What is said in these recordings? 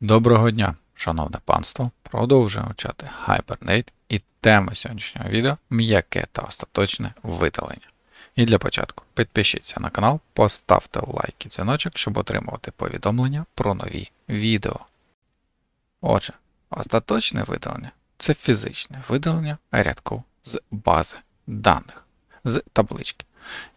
Доброго дня, шановне панство! Продовжуємо вчати Hibernate і тема сьогоднішнього відео м'яке та остаточне видалення. І для початку підпишіться на канал, поставте лайк і дзвіночок, щоб отримувати повідомлення про нові відео. Отже, остаточне видалення це фізичне видалення рядку з бази даних, з таблички.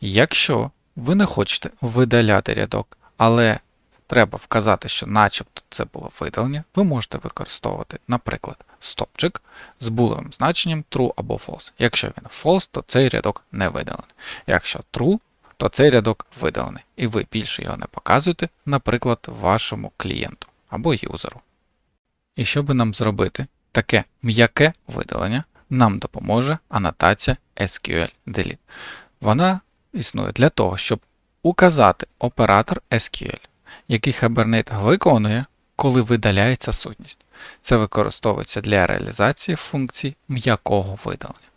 Якщо ви не хочете видаляти рядок, але треба вказати, що начебто це було видалення, ви можете використовувати, наприклад, стопчик з булевим значенням true або false. Якщо він false, то цей рядок не видалений. Якщо true, то цей рядок видалений, і ви більше його не показуєте, наприклад, вашому клієнту або юзеру. І щоб нам зробити таке м'яке видалення, нам допоможе анотація SQL Delete. Вона існує для того, щоб указати оператор SQL, який Hibernate виконує, коли видаляється сутність. Це використовується для реалізації функцій м'якого видалення,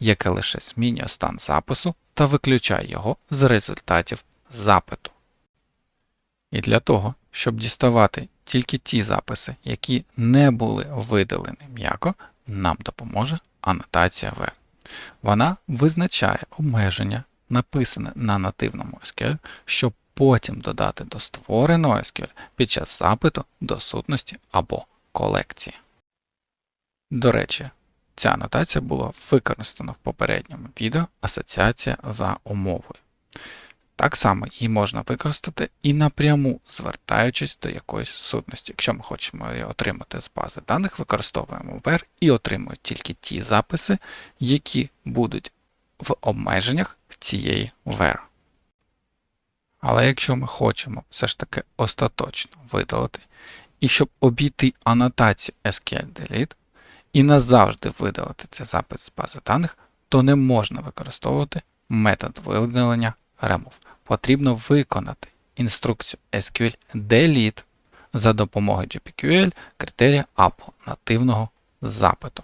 яке лише змінює стан запису та виключає його з результатів запиту. І для того, щоб діставати тільки ті записи, які не були видалені м'яко, нам допоможе анотація V. Вона визначає обмеження, написане на нативному SQL, щоб потім додати до створеного SQL під час запиту до сутності або колекції. До речі, ця анотація була використана в попередньому відео Асоціація за умовою. Так само її можна використати і напряму звертаючись до якоїсь сутності. Якщо ми хочемо її отримати з бази даних, використовуємо where і отримуємо тільки ті записи, які будуть в обмеженнях цієї where. Але якщо ми хочемо все ж таки остаточно видалити, і щоб обійти анотацію SQL Delete і назавжди видалити цей запис з бази даних, то не можна використовувати метод видалення remove. Потрібно виконати інструкцію SQL Delete за допомогою GPQL критерія або нативного запиту.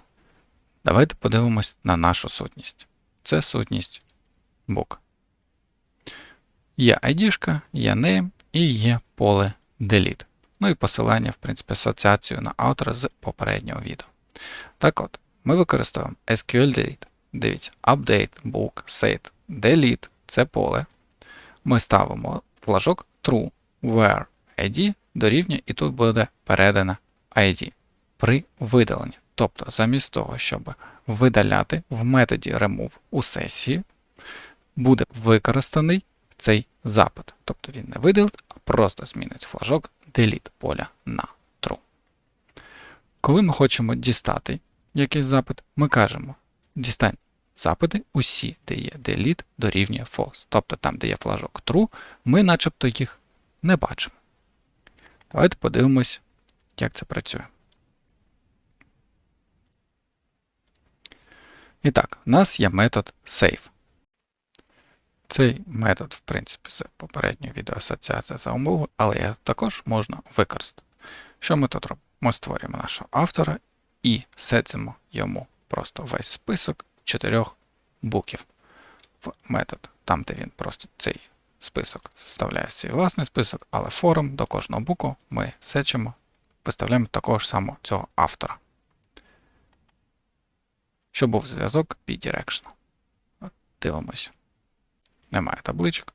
Давайте подивимось на нашу сутність. Це сутність book. Є ID, є name і є поле delete. Ну і посилання, в принципі, асоціацію на автора з попереднього відео. Так от, ми використовуємо SQL Delete. Дивіться, update, book, set, delete це поле. Ми ставимо флажок true, where ID дорівнює, і тут буде передана ID при видаленні. Тобто, замість того, щоб видаляти в методі remove у сесії, буде використаний цей запит. Тобто він не видалить, а просто змінить флажок delete поля на true. Коли ми хочемо дістати якийсь запит, ми кажемо дістань запити усі, де є delete дорівнює false. Тобто там, де є флажок true, ми начебто їх не бачимо. Давайте подивимось, як це працює. І так, у нас є метод save. Цей метод, в принципі, з попередньої відеоасоціація за умови, але його також можна використати. Що ми тут робимо? Ми створюємо нашого автора і сетимо йому просто весь список чотирьох буків в метод, там, де він просто цей список вставляє свій власний список, але форум до кожного буку ми сечимо, виставляємо також само цього автора. Щоб був зв'язок bidirectional. Дивимося немає табличок.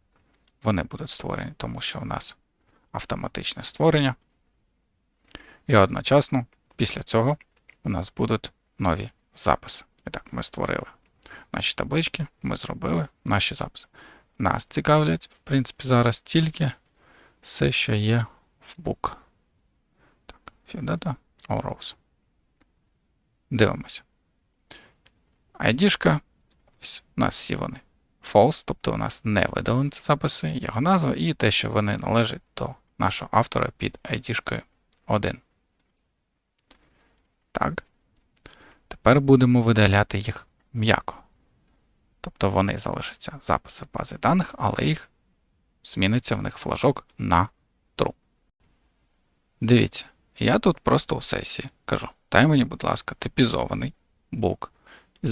Вони будуть створені, тому що у нас автоматичне створення. І одночасно після цього у нас будуть нові записи. І так, ми створили наші таблички, ми зробили наші записи. Нас цікавлять, в принципі, зараз тільки все, що є в book. Так, FiData rows. Дивимося. ID-шка, ось у нас всі вони false, тобто у нас не видалені ці записи, його назва і те, що вони належать до нашого автора під ID 1. Так. Тепер будемо видаляти їх м'яко. Тобто вони залишаться записи в бази даних, але їх зміниться в них флажок на true. Дивіться, я тут просто у сесії кажу: дай мені, будь ласка, типізований бук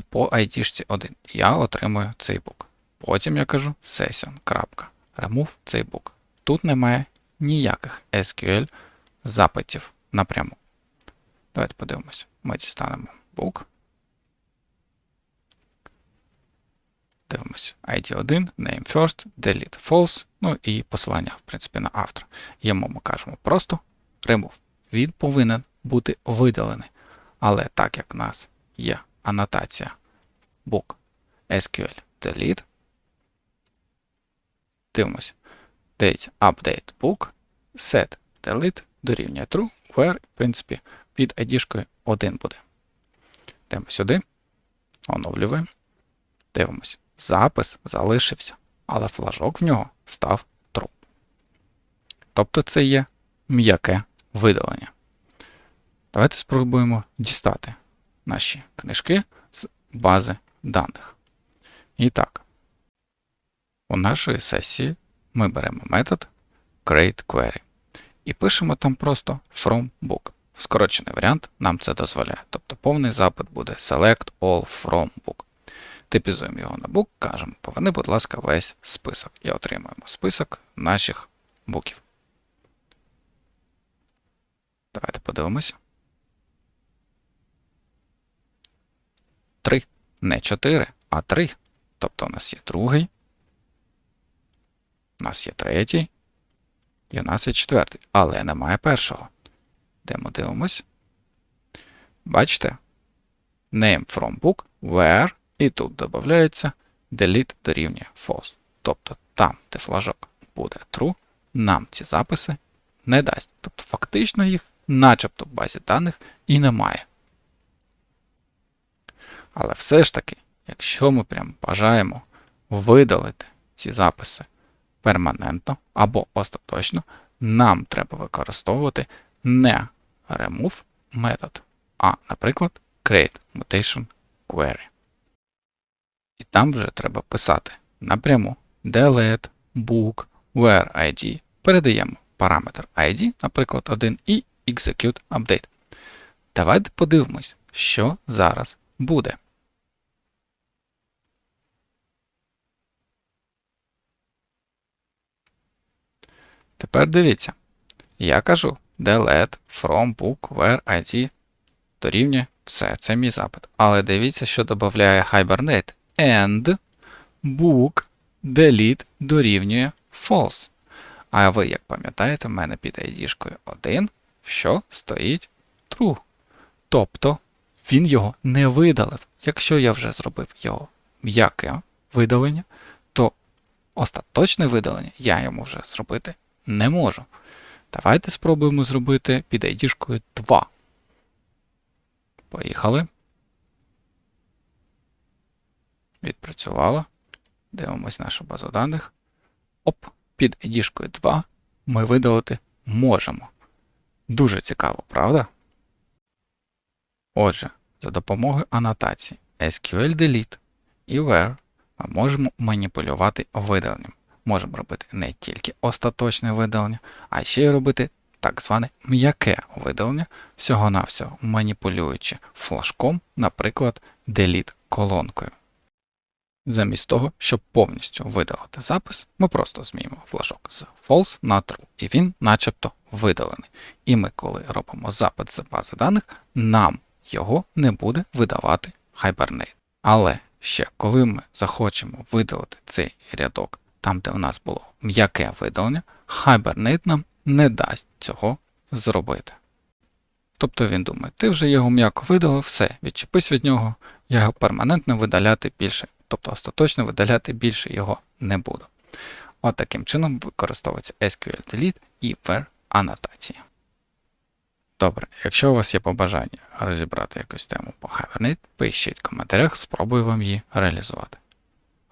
по ID 1. Я отримую цей бук. Потім я кажу session.remove цей бук. Тут немає ніяких SQL запитів напряму. Давайте подивимося. Ми дістанемо book. Дивимося ID1, name first, delete false, ну і посилання, в принципі, на автора. Йому ми кажемо просто remove. Він повинен бути видалений. Але так як в нас є анотація book SQL delete, дивимося. Date update book set delete дорівнює true, where, в принципі, під ID 1 буде. Йдемо сюди, оновлюємо, дивимося. Запис залишився, але флажок в нього став true. Тобто це є м'яке видалення. Давайте спробуємо дістати наші книжки з бази даних. І так, у нашої сесії ми беремо метод createQuery і пишемо там просто from book. Скорочений варіант нам це дозволяє. Тобто повний запит буде select all from book. Типізуємо його на book, кажемо, поверни, будь ласка, весь список. І отримуємо список наших буків. Давайте подивимося. 3. Не 4, а 3. Тобто у нас є другий, у нас є третій, і у нас є четвертий, але немає першого. Йдемо дивимось. Бачите? Name from book, where, і тут додається delete дорівнює false. Тобто там, де флажок буде true, нам ці записи не дасть. Тобто, фактично їх, начебто в базі даних, і немає. Але все ж таки, якщо ми прям бажаємо видалити ці записи перманентно або остаточно, нам треба використовувати не remove метод, а, наприклад, create mutation query. І там вже треба писати напряму delete book where ID. Передаємо параметр ID, наприклад, 1 і execute update. Давайте подивимось, що зараз буде. Тепер дивіться. Я кажу delete from book where ID дорівнює все, це мій запит. Але дивіться, що додає Hibernate. And book delete дорівнює false. А ви, як пам'ятаєте, в мене під ID 1, що стоїть true. Тобто він його не видалив. Якщо я вже зробив його м'яке видалення, то остаточне видалення я йому вже зробити не можу. Давайте спробуємо зробити під ID 2. Поїхали. Відпрацювало. Дивимось нашу базу даних. Оп, під ID 2 ми видалити можемо. Дуже цікаво, правда? Отже, за допомогою анотації SQL Delete і Where ми можемо маніпулювати видаленням можемо робити не тільки остаточне видалення, а ще й робити так зване м'яке видалення, всього-навсього маніпулюючи флажком, наприклад, delete колонкою. Замість того, щоб повністю видалити запис, ми просто змінюємо флажок з false на true, і він начебто видалений. І ми, коли робимо запит з бази даних, нам його не буде видавати Hibernate. Але ще коли ми захочемо видалити цей рядок там, де у нас було м'яке видалення, Hibernate нам не дасть цього зробити. Тобто він думає, ти вже його м'яко видалив, все, відчепись від нього, я його перманентно видаляти більше, тобто остаточно видаляти більше його не буду. От таким чином використовується SQL Delete і ver анотація. Добре, якщо у вас є побажання розібрати якусь тему по Hibernate, пишіть в коментарях, спробую вам її реалізувати.